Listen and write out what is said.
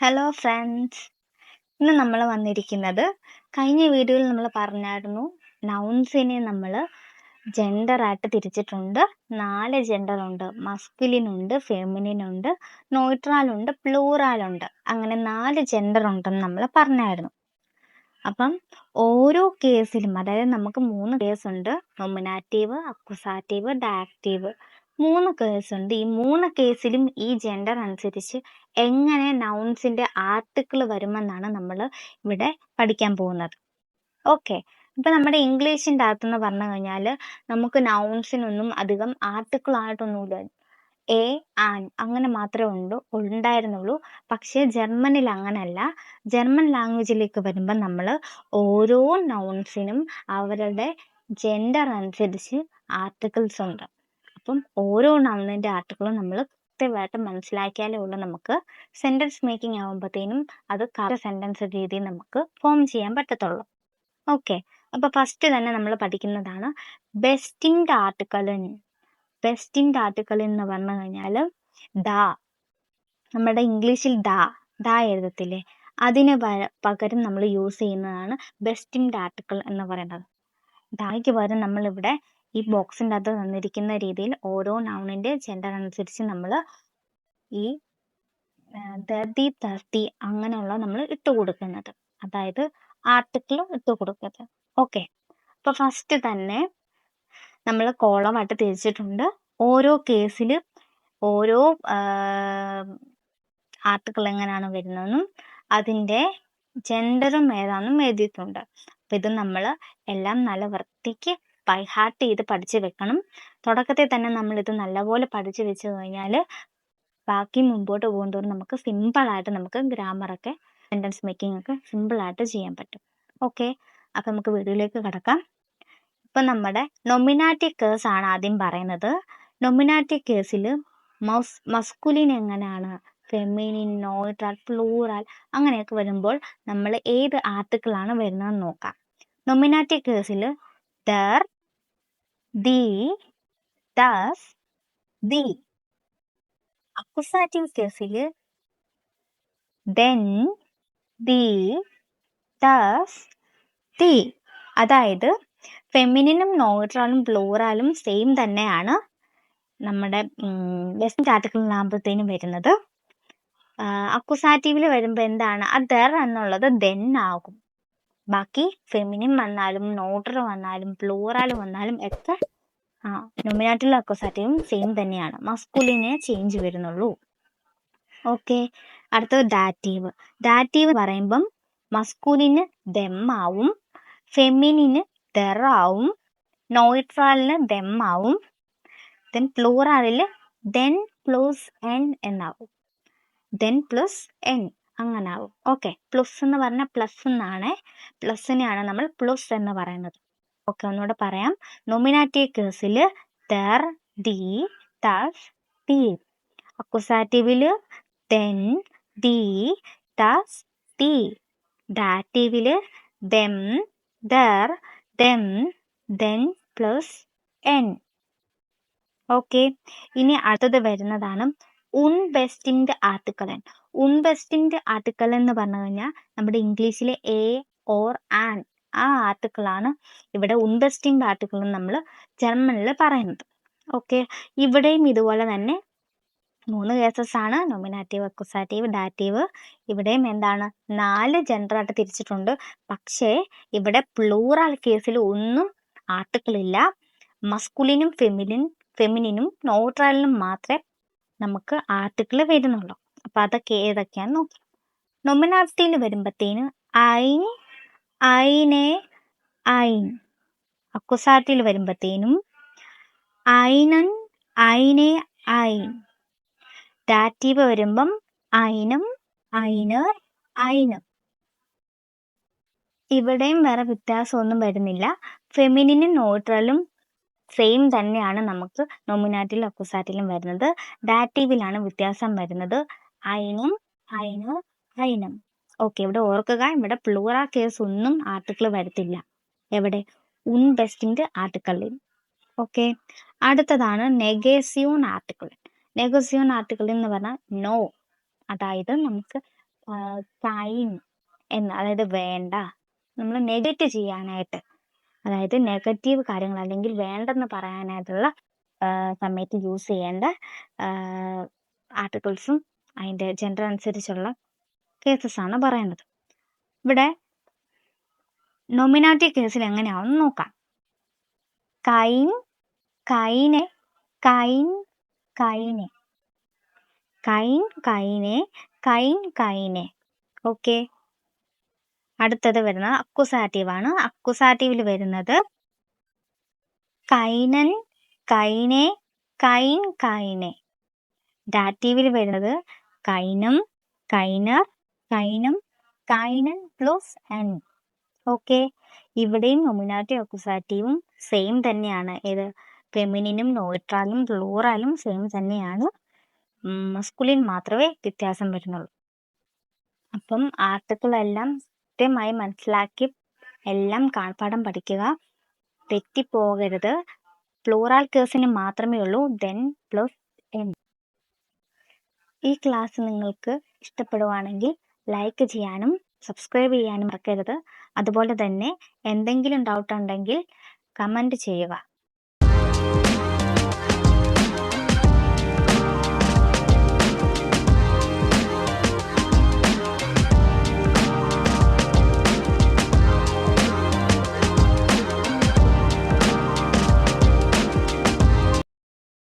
Hello friends ഇന്ന് നമ്മൾ വന്നിരിക്കുന്നത് കഴിഞ്ഞ വീഡിയോയിൽ നമ്മൾ പറഞ്ഞായിരുന്നു നൗൺസിനെ നമ്മൾ ജെൻഡറായിട്ട് തിരിച്ചിട്ടുണ്ട്. നാല് ജെൻഡറുണ്ട് മസ്കുലിനുണ്ട് മസ്കുലിൻ നോയിട്രാലുണ്ട് പ്ലൂറാലുണ്ട് അങ്ങനെ നാല് ജെൻഡറുണ്ടെന്ന് നമ്മൾ പറഞ്ഞായിരുന്നു. അപ്പം ഓരോ കേസിലും അതായത് നമുക്ക് മൂന്ന് കേസുണ്ട് നൊമിനാറ്റീവ് അക്വസാറ്റീവ് ഡാക്റ്റീവ് മൂന്ന് കേസ് ഉണ്ട്. ഈ മൂന്ന് കേസിലും ഈ ജെൻഡർ അനുസരിച്ച് എങ്ങനെ നൗൺസിന്റെ ആർട്ടിക്കിൾ വരുമെന്നാണ് നമ്മൾ ഇവിടെ പഠിക്കാൻ പോകുന്നത്. ഓക്കെ ഇപ്പൊ നമ്മുടെ ഇംഗ്ലീഷിന്റെ അകത്തെന്ന് പറഞ്ഞു കഴിഞ്ഞാൽ നമുക്ക് നൗൺസിനൊന്നും അധികം ആർട്ടിക്കിൾ ആയിട്ടൊന്നുമില്ല. എ ആൻ അങ്ങനെ മാത്രമേ ഉള്ളൂ ഉണ്ടായിരുന്നുള്ളൂ. പക്ഷേ ജർമ്മനിൽ അങ്ങനല്ല. ജർമ്മൻ ലാംഗ്വേജിലേക്ക് വരുമ്പോൾ നമ്മൾ ഓരോ നൗൺസിനും അവരുടെ ജെൻഡർ അനുസരിച്ച് ആർട്ടിക്കിൾസ് ഉണ്ട്. അപ്പം ഓരോ നൗണിന്റെ ആർട്ടിക്കിളും നമ്മൾ കൃത്യമായിട്ട് മനസ്സിലാക്കിയാലേ ഉള്ളൂ നമുക്ക്. സെന്റൻസ് മേക്കിംഗ് ആകുമ്പോഴത്തേനും അത് കറക്റ്റ് സെന്റൻസ് രീതിയിൽ നമുക്ക് ഫോം ചെയ്യാൻ പറ്റത്തുള്ളൂ. ഓക്കെ അപ്പോൾ ഫസ്റ്റ് തന്നെ നമ്മൾ പഠിക്കുന്നതാണ് ബെസ്റ്റിന്റെ ആർട്ടിക്കിളിൻ ബെസ്റ്റിന്റെ ആർട്ടിക്കിൾ എന്ന് പറഞ്ഞു കഴിഞ്ഞാൽ ദാ. നമ്മുടെ ഇംഗ്ലീഷിൽ ദാ. ദാ എഴുതത്തില്ലേ? അതിന് പകരം നമ്മൾ യൂസ് ചെയ്യുന്നതാണ് ബെസ്റ്റിന്റെ ആർട്ടിക്കിൾ എന്ന് പറയുന്നത്. ദായ്ക്ക് പകരം നമ്മളിവിടെ ഈ ബോക്സിന്റെ അകത്ത് തന്നിരിക്കുന്ന രീതിയിൽ ഓരോ നൗണിന്റെ ജെൻഡർ അനുസരിച്ച് നമ്മൾ ഈ തേർട്ടി തേർട്ടി അങ്ങനെയുള്ള നമ്മൾ ഇട്ട് കൊടുക്കുന്നത്. അതായത് ആർട്ടിക്കിൾ ഇട്ട് കൊടുക്കുന്നത്. ഓക്കെ അപ്പോൾ ഫസ്റ്റ് തന്നെ നമ്മൾ കോളമായിട്ട് തിരിച്ചിട്ടുണ്ട്. ഓരോ കേസിൽ ഓരോ ആർട്ടിക്കിൾ എങ്ങനെയാണ് വരുന്നതെന്നും അതിന്റെ ജെൻഡറും ഏതാണെന്നും എഴുതിയിട്ടുണ്ട്. അപ്പം ഇത് നമ്മൾ എല്ലാം നല്ല വൃത്തിക്ക് ബൈ ഹാർട്ട് ചെയ്ത് പഠിച്ചു വെക്കണം. തുടക്കത്തിൽ തന്നെ നമ്മളിത് നല്ലപോലെ പഠിച്ചു വെച്ച് കഴിഞ്ഞാൽ ബാക്കി മുമ്പോട്ട് പോകുന്തോറും നമുക്ക് സിമ്പിളായിട്ട് നമുക്ക് ഗ്രാമറൊക്കെ സെന്റൻസ് മേക്കിംഗ് ഒക്കെ സിമ്പിളായിട്ട് ചെയ്യാൻ പറ്റും. ഓക്കെ അപ്പം നമുക്ക് വീഡിയോയിലേക്ക് കിടക്കാം. ഇപ്പം നമ്മുടെ നൊമിനാറ്റിക് കേസ് ആണ് ആദ്യം പറയുന്നത്. നൊമിനാറ്റിക് കേസിൽ മസ് മസ്കുലിൻ എങ്ങനെയാണ്? ഫെമിനിൻ നോയിട്രാൽ പ്ലൂറൽ അങ്ങനെയൊക്കെ വരുമ്പോൾ നമ്മൾ ഏത് ആർട്ടിക്കിളാണ് വരുന്നതെന്ന് നോക്കാം. നൊമിനാറ്റിക് കേസിൽ ദർ ദി ദസ് ദി. അക്കുസാറ്റീവ് കേസിൽ ദെൻ ദി ദസ് ദി. അതായത് ഫെമിനിനും നോട്രാലും പ്ലൂറാലും സെയിം തന്നെയാണ് നമ്മുടെ വെസ്റ്റ് ആർട്ടിക്കിളിനാകുമ്പോഴത്തേനും വരുന്നത്. അക്കുസാറ്റീവിൽ വരുമ്പോൾ എന്താണ്? ആ ദർ എന്നുള്ളത് ദെൻ ആകും. ബാക്കി ഫെമിനിൻ വന്നാലും നോട്ടർ വന്നാലും പ്ലൂറൽ വന്നാലും ഒക്കെ ആ നൊമിനാറ്റിലും അക്വസാറ്റീവും സെയിം തന്നെയാണ്. മസ്കുലിനെ ചേഞ്ച് വരുന്നുള്ളൂ. ഓക്കെ അടുത്തത് ഡാറ്റീവ് ഡാറ്റീവ് പറയുമ്പം മസ്കുലിന് ദമ്മാവും ഫെമിനിന് ദെറാവും നോയിട്രാലിന് ദമ്മാവും ദെൻ പ്ലൂറാലിൽ ദെൻ പ്ലസ് എൻ എന്നാവും. ദെൻ പ്ലസ് എൻ അങ്ങനാവും. ഓക്കെ പ്ലസ് എന്ന് പറഞ്ഞാൽ പ്ലസ് എന്നാണ്. പ്ലസ്സിനെയാണ് നമ്മൾ പ്ലസ് എന്ന് പറയുന്നത്. ഓക്കെ ഒന്നുകൂടെ പറയാം. നൊമിനാറ്റീവ് കേസിൽ തെർ ദി തസ് തി അക്കുസാറ്റീവിൽ തെൻ ദി തസ് തി ഡാറ്റീവിൽ ദം ദർ ദം ദെൻ പ്ലസ് എൻ ഓക്കെ ഇനി അടുത്തത് വരുന്നതാണ് ഉൺബെസ്റ്റിംഗ് ഉൺ ഉൺബെസ്റ്റിംഗ് ആർട്ടിക്കിൾ എന്ന് പറഞ്ഞു കഴിഞ്ഞാൽ നമ്മുടെ ഇംഗ്ലീഷിലെ എ ഓർ ആൻ ആ ആർട്ടിക്കിളാണ് ഇവിടെ ഉണ്ടസ്റ്റിംഗ് ആർട്ടിക്കിൾ നമ്മൾ ജർമ്മനിൽ പറയുന്നത്. ഓക്കെ? ഇവിടെയും ഇതുപോലെ തന്നെ മൂന്ന് കേസസ് ആണ്. Nominative accusative dative. ഇവിടെയും എന്താണ്? നാല് ജെൻഡറായിട്ട് തിരിച്ചിട്ടുണ്ട്. പക്ഷേ ഇവിടെ പ്ലൂറൽ കേസിൽ ഒന്നും ആർട്ടിക്കിൾ ഇല്ല. മസ്കുലിനും ഫെമിലിൻ ഫെമിനിനും നോട്രാലിനും മാത്രമേ നമുക്ക് ആർട്ടിക്കിൾ വരുന്നുള്ളൂ. അപ്പോൾ അതൊക്കെ ഏതൊക്കെയാന്ന് നോക്കാം. നൊമിനാറ്റിയിൽ വരുമ്പോഴത്തേന് ഐൻ ഐനെ ഐൻ. അക്കുസാറ്റിൽ വരുമ്പത്തേനും ഐനൻ ഐനെ ഐൻ. ഡാറ്റീവ് വരുമ്പം ഐനം ഐനർ ഐനം. ഇവിടെയും വേറെ വ്യത്യാസമൊന്നും വരുന്നില്ല. ഫെമിനിനും ന്യൂട്രലും സെയിം തന്നെയാണ് നമുക്ക് നോമിനാറ്റിലും അക്കുസാറ്റിലും വരുന്നത്. ഡാറ്റീവിലാണ് വ്യത്യാസം വരുന്നത്. ഐനും ഐനർ ഐനം. ഓക്കെ ഇവിടെ ഓർക്കുക ഇവിടെ പ്ലൂറ കേസ് ഒന്നും ആർട്ടിക്കിൾ വരത്തില്ല. എവിടെ? ഉൻ ബെസ്റ്റിന്റെ ആർട്ടിക്കിളിൽ ഓക്കെ അടുത്തതാണ് നെഗേസിയോൺ ആർട്ടിക്കിൾ നെഗസ്യൂൺ ആർട്ടിക്കിൾ എന്ന് പറഞ്ഞാൽ നോ അതായത് നമുക്ക് കൈൻ എന്ന് അതായത് വേണ്ട. നമ്മൾ നെഗറ്റ് ചെയ്യാനായിട്ട്. അതായത് നെഗറ്റീവ് കാര്യങ്ങൾ അല്ലെങ്കിൽ വേണ്ടെന്ന് പറയാനായിട്ടുള്ള സമയത്ത് യൂസ് ചെയ്യേണ്ട ആർട്ടിക്കിൾസും അതിന്റെ ജെൻഡർ അനുസരിച്ചുള്ള കേസസ് ആണ് പറയുന്നത്. ഇവിടെ നൊമിനാറ്റി കേസിൽ എങ്ങനെയാണെന്ന് നോക്കാം. കൈൻ കൈനെ കൈൻ കൈനെ. കൈൻ കൈനെ കൈൻ കൈനെ. ഓക്കെ അടുത്തത് വരുന്നത് അക്കുസാറ്റീവ് ആണ്. അക്കുസാറ്റീവിൽ വരുന്നത് കൈനൻ കൈനെ കൈൻ കൈനെ. ഡാറ്റീവിൽ വരുന്നത് കൈനം കൈനർ കൈനം കൈനൻ പ്ലസ് എൻ ഓക്കെ ഇവിടെയും നൊമിനാറ്റീവ് അക്കുസാറ്റീവും സെയിം തന്നെയാണ്. ഏത് ഫെമിനിനും നോയിട്രാലും പ്ലൂറാലും സെയിം തന്നെയാണ്. മസ്കുലിൻ മാത്രമേ വ്യത്യാസം വരുന്നുള്ളൂ. അപ്പം ആർട്ടിക്കിളെല്ലാം കൃത്യമായി മനസ്സിലാക്കി എല്ലാം കാൽപ്പാടം പഠിക്കുക. തെറ്റിപ്പോകരുത്. പ്ലൂറാൽ കേസിന് മാത്രമേ ഉള്ളൂ. ദെൻ പ്ലസ് എൻ ഈ ക്ലാസ് നിങ്ങൾക്ക് ഇഷ്ടപ്പെടുവാണെങ്കിൽ ലൈക്ക് ചെയ്യാനും സബ്സ്ക്രൈബ് ചെയ്യാനും മറക്കരുത്. അതുപോലെ തന്നെ എന്തെങ്കിലും ഡൗട്ട് ഉണ്ടെങ്കിൽ കമന്റ് ചെയ്യുക.